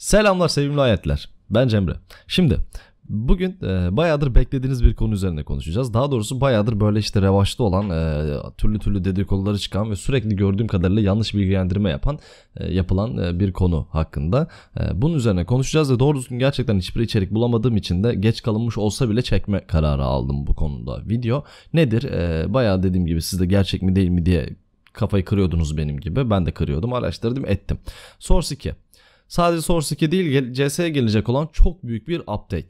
Selamlar sevimli hayatlar. Ben Cemre. Şimdi bugün e, bayağıdır beklediğiniz bir konu üzerine konuşacağız. Daha doğrusu bayağıdır böyle işte revaçta olan e, türlü türlü dedikoduları çıkan ve sürekli gördüğüm kadarıyla yanlış bilgilendirme yapan e, yapılan e, bir konu hakkında. E, bunun üzerine konuşacağız ve doğru düzgün gerçekten hiçbir içerik bulamadığım için de geç kalınmış olsa bile çekme kararı aldım bu konuda video. Nedir? E, bayağı dediğim gibi siz de gerçek mi değil mi diye kafayı kırıyordunuz benim gibi. Ben de kırıyordum. Araştırdım ettim. Source 2. Sadece Source 2 değil CS'ye gelecek olan çok büyük bir update.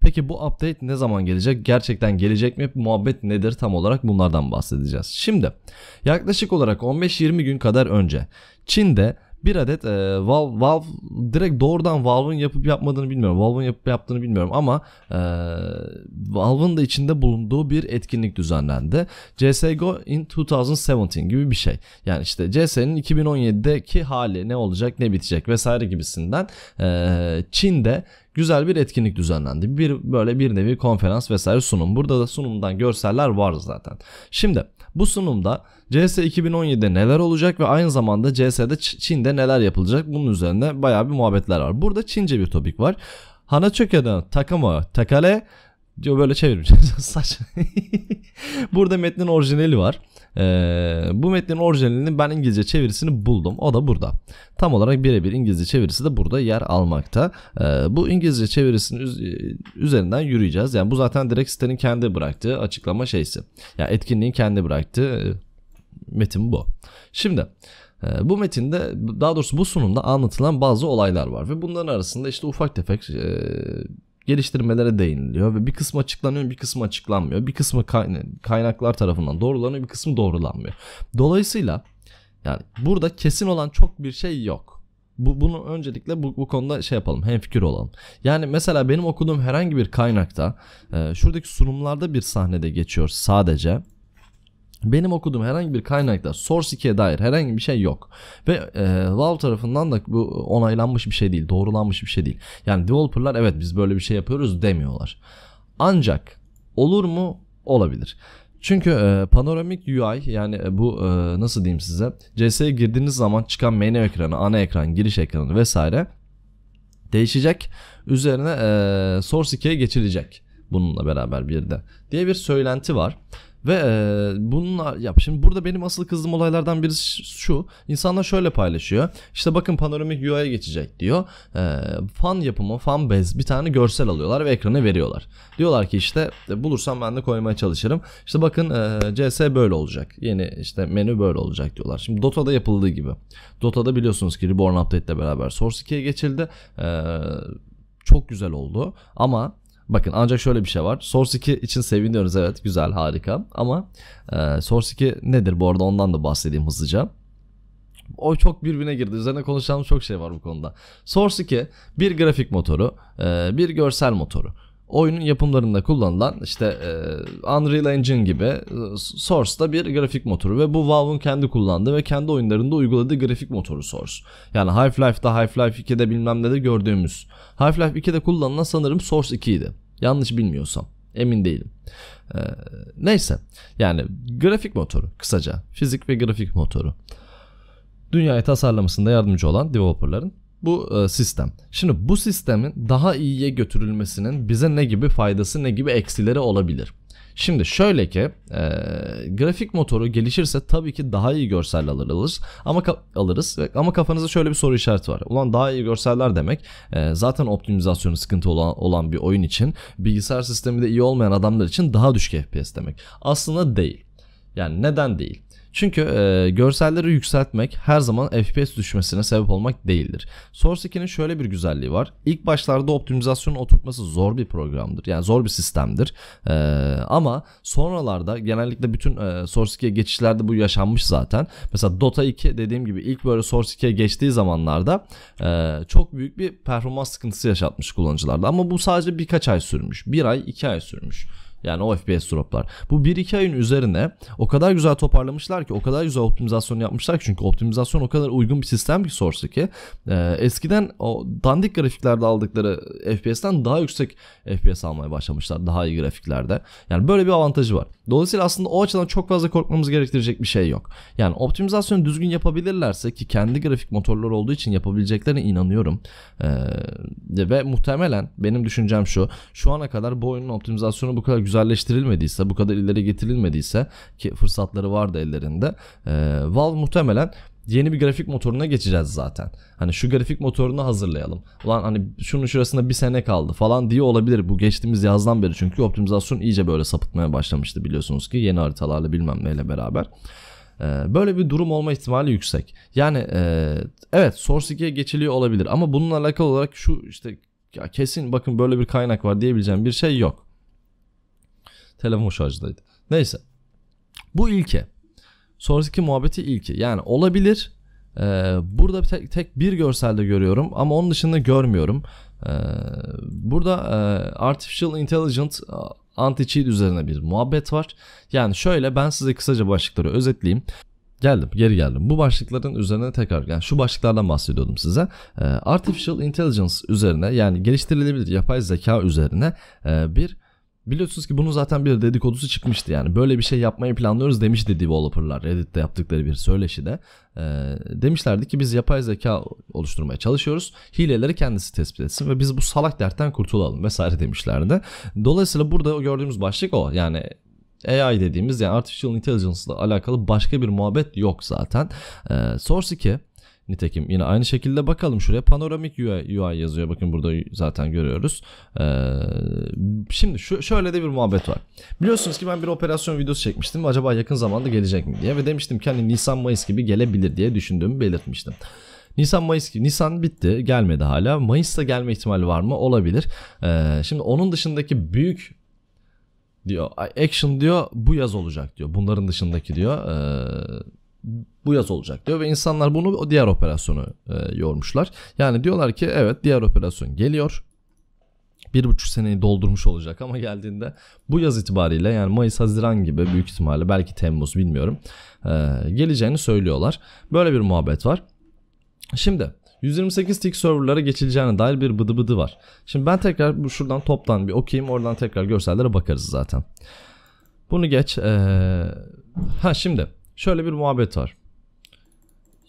Peki bu update ne zaman gelecek? Gerçekten gelecek mi? Muhabbet nedir? Tam olarak bunlardan bahsedeceğiz. Şimdi yaklaşık olarak 15-20 gün kadar önce Çin'de bir adet e, Valve, Valve direkt doğrudan Valve'ın yapıp yapmadığını bilmiyorum. Valve'ın yapıp yaptığını bilmiyorum ama e, Valve'ın da içinde bulunduğu bir etkinlik düzenlendi. CSGO in 2017 gibi bir şey. Yani işte CS'nin 2017'deki hali ne olacak ne bitecek vesaire gibisinden e, Çin'de güzel bir etkinlik düzenlendi. Bir böyle bir nevi konferans vesaire sunum. Burada da sunumdan görseller var zaten. Şimdi bu sunumda CS 2017'de neler olacak ve aynı zamanda CS'de Çin'de neler yapılacak bunun üzerine bayağı bir muhabbetler var. Burada Çince bir topik var. Hanaçöke'den Takama Takale diyor böyle çevireceğiz. Saç. Burada metnin orijinali var. Ee, bu metnin orijinalinin ben İngilizce çevirisini buldum. O da burada. Tam olarak birebir İngilizce çevirisi de burada yer almakta. Ee, bu İngilizce çevirisinin üzerinden yürüyeceğiz. Yani bu zaten direkt sitenin kendi bıraktığı açıklama şeysi. Yani etkinliğin kendi bıraktığı e, metin bu. Şimdi e, bu metinde daha doğrusu bu sunumda anlatılan bazı olaylar var ve bunların arasında işte ufak tefek e, geliştirmelere değiniliyor ve bir kısmı açıklanıyor bir kısmı açıklanmıyor. Bir kısmı kaynaklar tarafından doğrulanıyor bir kısmı doğrulanmıyor. Dolayısıyla yani burada kesin olan çok bir şey yok. Bu, bunu öncelikle bu, bu konuda şey yapalım hemfikir olalım. Yani mesela benim okuduğum herhangi bir kaynakta e, şuradaki sunumlarda bir sahnede geçiyor sadece benim okuduğum herhangi bir kaynakta Source 2'ye dair herhangi bir şey yok. Ve e, Valve tarafından da bu onaylanmış bir şey değil, doğrulanmış bir şey değil. Yani developerlar evet biz böyle bir şey yapıyoruz demiyorlar. Ancak olur mu? Olabilir. Çünkü e, panoramik UI yani e, bu e, nasıl diyeyim size CS'ye girdiğiniz zaman çıkan menü ekranı, ana ekran, giriş ekranı vesaire değişecek. Üzerine e, Source 2'ye geçilecek bununla beraber bir de diye bir söylenti var. Ve e, bununla yap. Şimdi burada benim asıl kızdığım olaylardan birisi şu. İnsanlar şöyle paylaşıyor. İşte bakın panoramik UI'ye geçecek diyor. E, fan yapımı, fan bez bir tane görsel alıyorlar ve ekrana veriyorlar. Diyorlar ki işte e, bulursam ben de koymaya çalışırım. İşte bakın e, CS böyle olacak. Yeni işte menü böyle olacak diyorlar. Şimdi Dota'da yapıldığı gibi. Dota'da biliyorsunuz ki Reborn Update ile beraber Source 2'ye geçildi. E, çok güzel oldu ama Bakın ancak şöyle bir şey var. Source 2 için seviniyoruz evet güzel harika ama e, Source 2 nedir bu arada ondan da bahsedeyim hızlıca. O çok birbirine girdi. Üzerine konuşacağımız çok şey var bu konuda. Source 2 bir grafik motoru, e, bir görsel motoru oyunun yapımlarında kullanılan işte e, Unreal Engine gibi e, Source'da bir grafik motoru ve bu Valve'ın kendi kullandığı ve kendi oyunlarında uyguladığı grafik motoru Source. Yani Half-Life'da Half-Life 2'de bilmem ne de gördüğümüz. Half-Life 2'de kullanılan sanırım Source 2 idi. Yanlış bilmiyorsam. Emin değilim. Ee, neyse. Yani grafik motoru kısaca. Fizik ve grafik motoru. Dünyayı tasarlamasında yardımcı olan developerların bu e, sistem. Şimdi bu sistemin daha iyiye götürülmesinin bize ne gibi faydası ne gibi eksileri olabilir? Şimdi şöyle ki e, grafik motoru gelişirse tabii ki daha iyi görseller alırız ama alırız ama kafanızda şöyle bir soru işareti var. Ulan daha iyi görseller demek e, zaten optimizasyonu sıkıntı olan, olan bir oyun için bilgisayar sistemi de iyi olmayan adamlar için daha düşük FPS demek. Aslında değil. Yani neden değil? Çünkü e, görselleri yükseltmek her zaman FPS düşmesine sebep olmak değildir. Source 2'nin şöyle bir güzelliği var. İlk başlarda optimizasyonun oturtması zor bir programdır. Yani zor bir sistemdir. E, ama sonralarda genellikle bütün e, Source 2'ye geçişlerde bu yaşanmış zaten. Mesela Dota 2 dediğim gibi ilk böyle Source 2'ye geçtiği zamanlarda e, çok büyük bir performans sıkıntısı yaşatmış kullanıcılarda. Ama bu sadece birkaç ay sürmüş. Bir ay iki ay sürmüş. Yani o FPS droplar. Bu 1-2 ayın üzerine o kadar güzel toparlamışlar ki o kadar güzel optimizasyon yapmışlar ki çünkü optimizasyon o kadar uygun bir sistem ki Source 2. Ee, eskiden o dandik grafiklerde aldıkları FPS'ten daha yüksek FPS almaya başlamışlar. Daha iyi grafiklerde. Yani böyle bir avantajı var. Dolayısıyla aslında o açıdan çok fazla korkmamız gerektirecek bir şey yok. Yani optimizasyonu düzgün yapabilirlerse ki kendi grafik motorları olduğu için yapabileceklerine inanıyorum. Ee, ve muhtemelen benim düşüncem şu. Şu ana kadar bu oyunun optimizasyonu bu kadar güzelleştirilmediyse, bu kadar ileri getirilmediyse ki fırsatları vardı ellerinde. E, Valve muhtemelen yeni bir grafik motoruna geçeceğiz zaten. Hani şu grafik motorunu hazırlayalım. Ulan hani şunun şurasında bir sene kaldı falan diye olabilir. Bu geçtiğimiz yazdan beri çünkü optimizasyon iyice böyle sapıtmaya başlamıştı biliyorsunuz ki yeni haritalarla bilmem neyle beraber. Böyle bir durum olma ihtimali yüksek. Yani evet Source 2'ye geçiliyor olabilir ama bununla alakalı olarak şu işte ya kesin bakın böyle bir kaynak var diyebileceğim bir şey yok. Telefon şarjdaydı. Neyse. Bu ilke. Sonraki muhabbeti ilki. Yani olabilir. Ee, burada tek, tek bir görselde görüyorum ama onun dışında görmüyorum. Ee, burada e, Artificial Intelligence anti-cheat üzerine bir muhabbet var. Yani şöyle ben size kısaca başlıkları özetleyeyim. Geldim geri geldim. Bu başlıkların üzerine tekrar yani şu başlıklardan bahsediyordum size. Ee, Artificial Intelligence üzerine yani geliştirilebilir yapay zeka üzerine e, bir Biliyorsunuz ki bunun zaten bir dedikodusu çıkmıştı yani. Böyle bir şey yapmayı planlıyoruz demişti developerlar Reddit'te yaptıkları bir söyleşide. E, demişlerdi ki biz yapay zeka oluşturmaya çalışıyoruz. Hileleri kendisi tespit etsin ve biz bu salak dertten kurtulalım vesaire demişlerdi. Dolayısıyla burada gördüğümüz başlık o. Yani AI dediğimiz yani Artificial Intelligence ile alakalı başka bir muhabbet yok zaten. E, Source 2 Nitekim yine aynı şekilde bakalım şuraya panoramik UI, UI yazıyor. Bakın burada zaten görüyoruz. Ee, şimdi şu, şöyle de bir muhabbet var. Biliyorsunuz ki ben bir operasyon videosu çekmiştim. Acaba yakın zamanda gelecek mi diye ve demiştim ki hani Nisan Mayıs gibi gelebilir diye düşündüğümü belirtmiştim. Nisan Mayıs Nisan bitti gelmedi hala. Mayıs'ta gelme ihtimali var mı? Olabilir. Ee, şimdi onun dışındaki büyük diyor action diyor bu yaz olacak diyor. Bunların dışındaki diyor. Ee, bu yaz olacak diyor ve insanlar bunu diğer operasyonu e, yormuşlar. Yani diyorlar ki evet diğer operasyon geliyor. Bir buçuk seneyi doldurmuş olacak ama geldiğinde bu yaz itibariyle yani Mayıs Haziran gibi büyük ihtimalle belki Temmuz bilmiyorum e, geleceğini söylüyorlar. Böyle bir muhabbet var. Şimdi 128 tick serverlara geçileceğine dair bir bıdı bıdı var. Şimdi ben tekrar şuradan toptan bir okuyayım oradan tekrar görsellere bakarız zaten. Bunu geç. Ee, ha şimdi şöyle bir muhabbet var.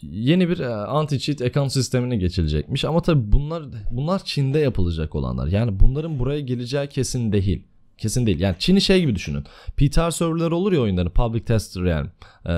Yeni bir e, anti-cheat account sistemine geçilecekmiş ama tabi bunlar bunlar Çin'de yapılacak olanlar. Yani bunların buraya geleceği kesin değil. Kesin değil. Yani Çin'i şey gibi düşünün. PTR serverları olur ya oyunların. Public Test Realm. Ee,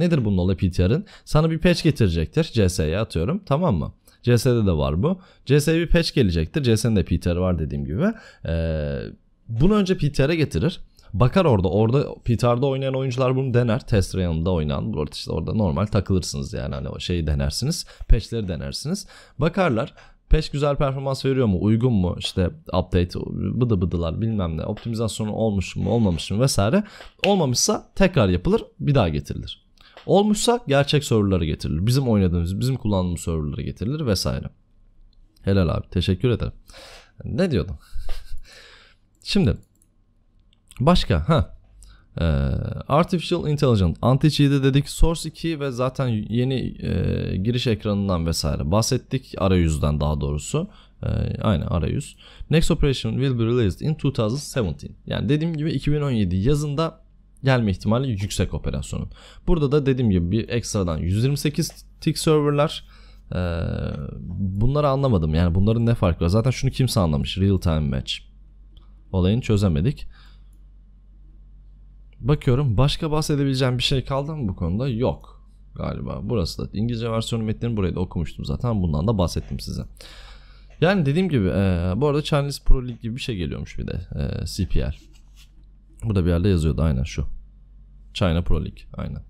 nedir bunun olayı PTR'ın? Sana bir patch getirecektir. CS'ye atıyorum. Tamam mı? CS'de de var bu. CS'ye bir patch gelecektir. CS'nin de PTR var dediğim gibi. Ee, bunu önce PTR'e getirir. Bakar orada. Orada PTR'da oynayan oyuncular bunu dener. Test yanında oynayan. Orada işte orada normal takılırsınız yani. Hani o şeyi denersiniz. Patch'leri denersiniz. Bakarlar. Patch güzel performans veriyor mu? Uygun mu? İşte update bıdı bıdılar bilmem ne. Optimizasyonu olmuş mu olmamış mı vesaire. Olmamışsa tekrar yapılır. Bir daha getirilir. Olmuşsa gerçek serverlara getirilir. Bizim oynadığımız, bizim kullandığımız serverlara getirilir vesaire. Helal abi. Teşekkür ederim. Ne diyordum? Şimdi Başka ha. Ee, Artificial Intelligence Anti-Cheat'e dedik. Source 2 ve zaten yeni e, giriş ekranından vesaire bahsettik. Arayüzden daha doğrusu. E, aynı arayüz. Next Operation will be released in 2017 yani dediğim gibi 2017 yazında gelme ihtimali yüksek operasyonun. Burada da dediğim gibi bir ekstradan 128 tick serverlar. E, bunları anlamadım. Yani bunların ne farkı var? Zaten şunu kimse anlamış. Real time match olayını çözemedik Bakıyorum başka bahsedebileceğim bir şey kaldı mı bu konuda? Yok galiba. Burası da İngilizce versiyonu metnini burayı da okumuştum zaten. Bundan da bahsettim size. Yani dediğim gibi e, bu arada Chinese Pro League gibi bir şey geliyormuş bir de e, CPL. Burada bir yerde yazıyordu aynen şu. China Pro League aynen.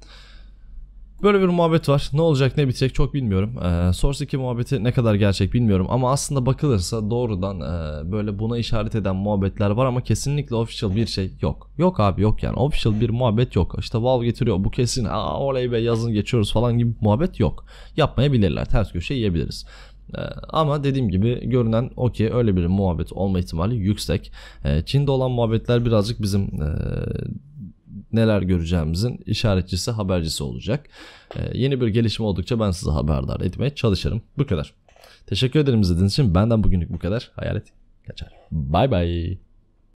Böyle bir muhabbet var. Ne olacak ne bitecek çok bilmiyorum. Ee, Source 2 muhabbeti ne kadar gerçek bilmiyorum. Ama aslında bakılırsa doğrudan e, böyle buna işaret eden muhabbetler var ama kesinlikle official bir şey yok. Yok abi yok yani. Official bir muhabbet yok. İşte Valve getiriyor bu kesin. Aa oley be yazın geçiyoruz falan gibi muhabbet yok. Yapmayabilirler. Ters köşe yiyebiliriz. Ee, ama dediğim gibi görünen o ki öyle bir muhabbet olma ihtimali yüksek. Ee, Çin'de olan muhabbetler birazcık bizim e, neler göreceğimizin işaretçisi, habercisi olacak. Ee, yeni bir gelişme oldukça ben size haberdar etmeye çalışırım. Bu kadar. Teşekkür ederim izlediğiniz için. Benden bugünlük bu kadar. Hayalet kaçar. Bay bay.